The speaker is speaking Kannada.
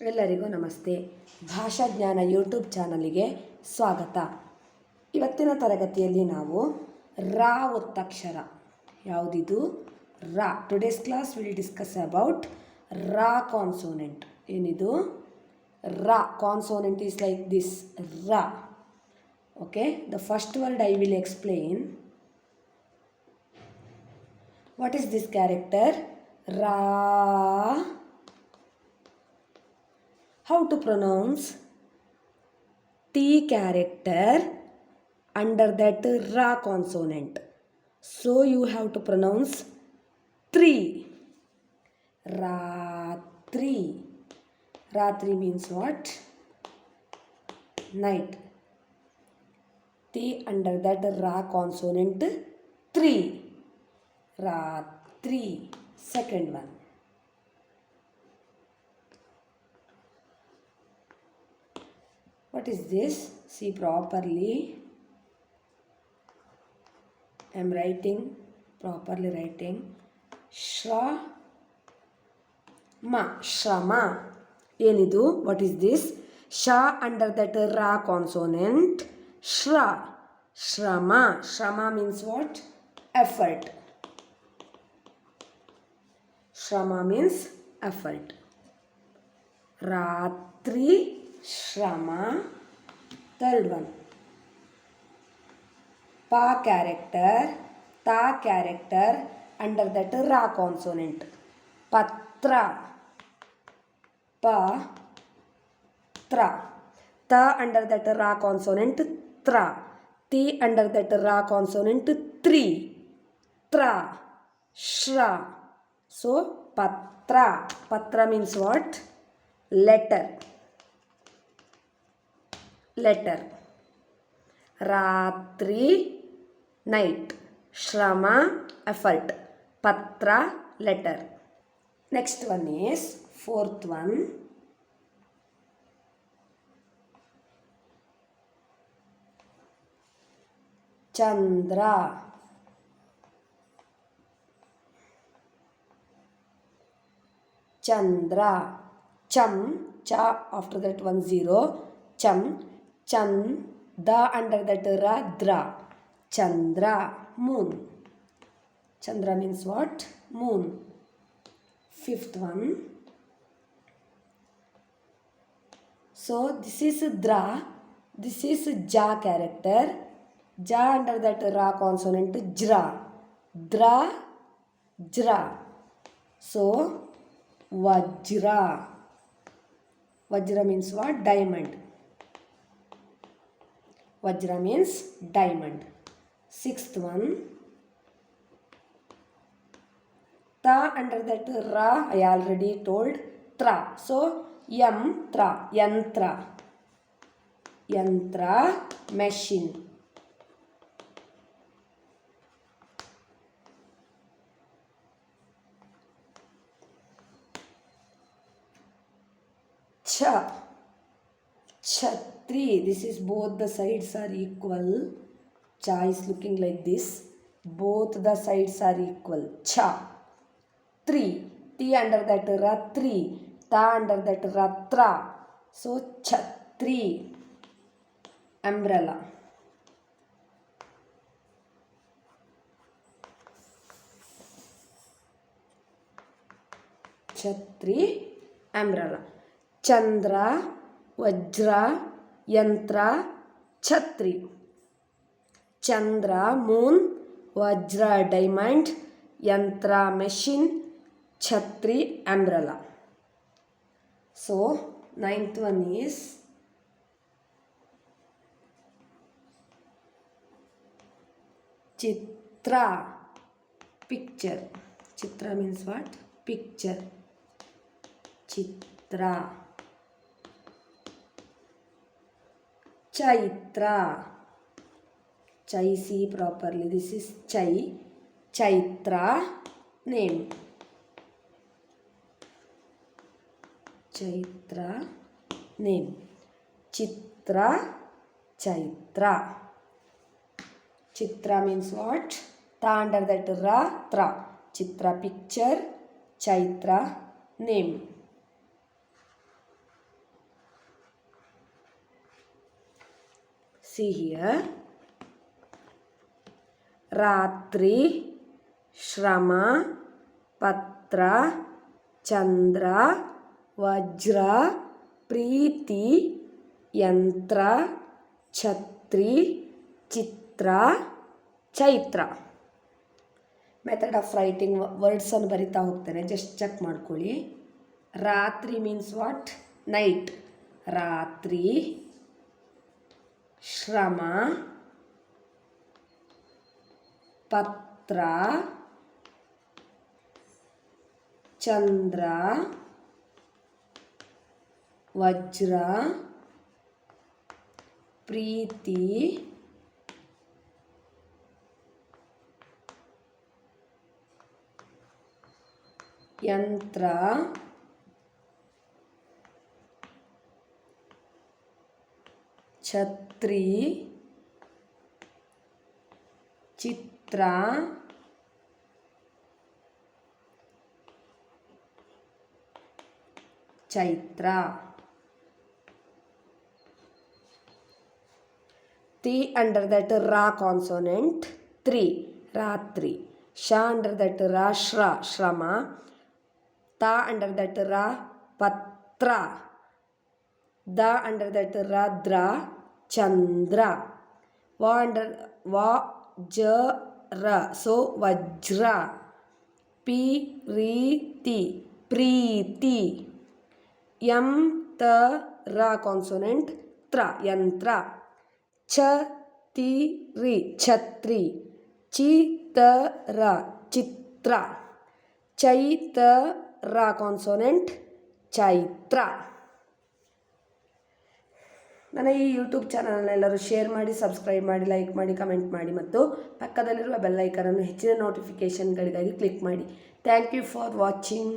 ಎಲ್ಲರಿಗೂ ನಮಸ್ತೆ. ಭಾಷಾಜ್ಞಾನ ಯೂಟ್ಯೂಬ್ ಚಾನಲಿಗೆ ಸ್ವಾಗತ. ಇವತ್ತಿನ ತರಗತಿಯಲ್ಲಿ ನಾವು ರಾ ಒತ್ತಕ್ಷರ. ಯಾವುದಿದು? ರಾ. Today's class will discuss about Ra consonant ಏನಿದು? ರಾ. Consonant is like this Ra. Okay the first word I will explain what is this character Ra. How to pronounce T character under that Ra consonant. So you have to pronounce three. Ratri. Ratri means what? Night. T under that Ra consonant three. Ratri. Second one. What is this? See properly. I am writing, properly writing. Shra ma shrama ಏನಿದು ವಾಟ್ ಈಸ್ ದಿಸ್ ಶ ಅಂಡರ್ ದಟ್ ರಾ ಕಾನ್ಸೋನೆಂಟ್ ಶ್ರ ಶ್ರಮ ಶ್ರಮ ಮೀನ್ಸ್ ವಾಟ್ ಎಫರ್ಟ್ ಶ್ರಮ ಮೀನ್ಸ್ ಎಫರ್ಟ್ ರಾತ್ರಿ శ్రమ. Third one. పా క్యారెక్టర్ తా క్యారెక్టర్ అండర్ దట్ రా కాన్సోనెంట్. పత్ర. ప. త్ర. త అండర్ దట్ రా కాన్సోనెంట్ త్ర. తి అండర్ దట్ రా consonant three. త్ర. శ్ర. So Patra. Patra means what letter letter ರಾತ್ರಿ ನೈಟ್ ಶ್ರಮ ಎಫರ್ಟ್ ಪತ್ರ letter next one is fourth one ಚಂದ್ರ ಚಂದ್ರ ಚಮ್ ಚ after that one zero ಚಮ್ Chan, the under that ra, dra. Chandra, moon. Chandra means what? Moon. Fifth one. So this is dra. This is ja character. Ja under that ra consonant jra. Dra, jra. So Vajra. Vajra means what? Diamond. Vajra means diamond. Sixth one. Ta under that ra I already told tra. So yam tra yantra. Yantra machine. Cha. Chhatri. This is both the sides are equal. Cha is looking like this. Both the sides are equal. Cha. Three. T under that ratri. Ta under that ratra. So chhatri. Umbrella. ಛತ್ರಿ ಅಂಬ್ರಲ್ಲ ಚಂದ್ರ ವಜ್ರ ಯಂತ್ರ ಛತ್ರಿ ಚಂದ್ರ ಮೂನ್ ವಜ್ರ ಡೈಮಂಡ್ ಯಂತ್ರ ಮೆಷಿನ್ ಛತ್ರಿ umbrella so ninth one is Chitra picture Chitra means what picture ಚಿತ್ರ చైత్ర. చై సి ప్రాపర్లీ. దిస్ ఇస్ చై చైత్ర నేమ్. చైత్ర నేమ్. చిత్ర చైత్ర. చిత్ర మీన్స్ వాట్? తాండర్ దట్ రా త్ర. చిత్ర picture Chaitra name. See here ರಾತ್ರಿ ಶ್ರಮ ಪತ್ರ ಚಂದ್ರ ವಜ್ರ ಪ್ರೀತಿ ಯಂತ್ರ ಛತ್ರಿ ಚಿತ್ರ ಚೈತ್ರ ಮೆಥಡ್ ಆಫ್ ರೈಟಿಂಗ್ ವರ್ಡ್ಸನ್ನು ಬರಿತಾ ಹೋಗ್ತೇನೆ ಜಸ್ಟ್ ಚೆಕ್ ಮಾಡ್ಕೊಳ್ಳಿ ರಾತ್ರಿ ಮೀನ್ಸ್ ವಾಟ್ ನೈಟ್ ರಾತ್ರಿ ಶ್ರಮ ಪತ್ರ ಚಂದ್ರ ವಜ್ರ ಪ್ರೀತಿ ಯಂತ್ರ ಛತ್ರಿ, ಚಿತ್ರ, ಚೈತ್ರ. ತಿ under that Ra consonant three ರಾತ್ರಿ ಶ ಅಂಡರ್ ದಟ್ ರಾ ಶ್ರ ಶ್ರಮ ತ ಅಂಡರ್ ದಟ್ ರ ಪತ್ರ ದ ಅಂಡರ್ ದಟ್ ರದ್ರ ದ್ರ ಚಂದ್ರ. ವ ಅಂಡರ್ ವ, ಜ, ರ. ಸೊ, ವಜ್ರ. ಪಿ, ರೀತಿ, ಪ್ರೀತಿ. ಯಂ ತ, ರ ಕಾನ್ಸೊನೆಂಟ್ ತ್ರ, ಯಂತ್ರ. ಛ ತಿ, ರಿ, ಛತ್ರಿ. ಚಿ, ತ, ರ, ಚಿತ್ರ. ಚೈತ ರ ಕಾನ್ಸೊನೆಂಟ್ ಚೈತ್ರ. ನನ್ನ ಈ ಯೂಟ್ಯೂಬ್ ಚಾನಲ್ನೆಲ್ಲರೂ ಶೇರ್ ಮಾಡಿ ಸಬ್ಸ್ಕ್ರೈಬ್ ಮಾಡಿ ಲೈಕ್ ಮಾಡಿ ಕಮೆಂಟ್ ಮಾಡಿ ಮತ್ತು ಪಕ್ಕದಲ್ಲಿರುವ ಬೆಲ್ಲೈಕನನ್ನು ಹೆಚ್ಚಿನ ನೋಟಿಫಿಕೇಷನ್ಗಳಿಗಾಗಿ ಕ್ಲಿಕ್ ಮಾಡಿ. Thank you for watching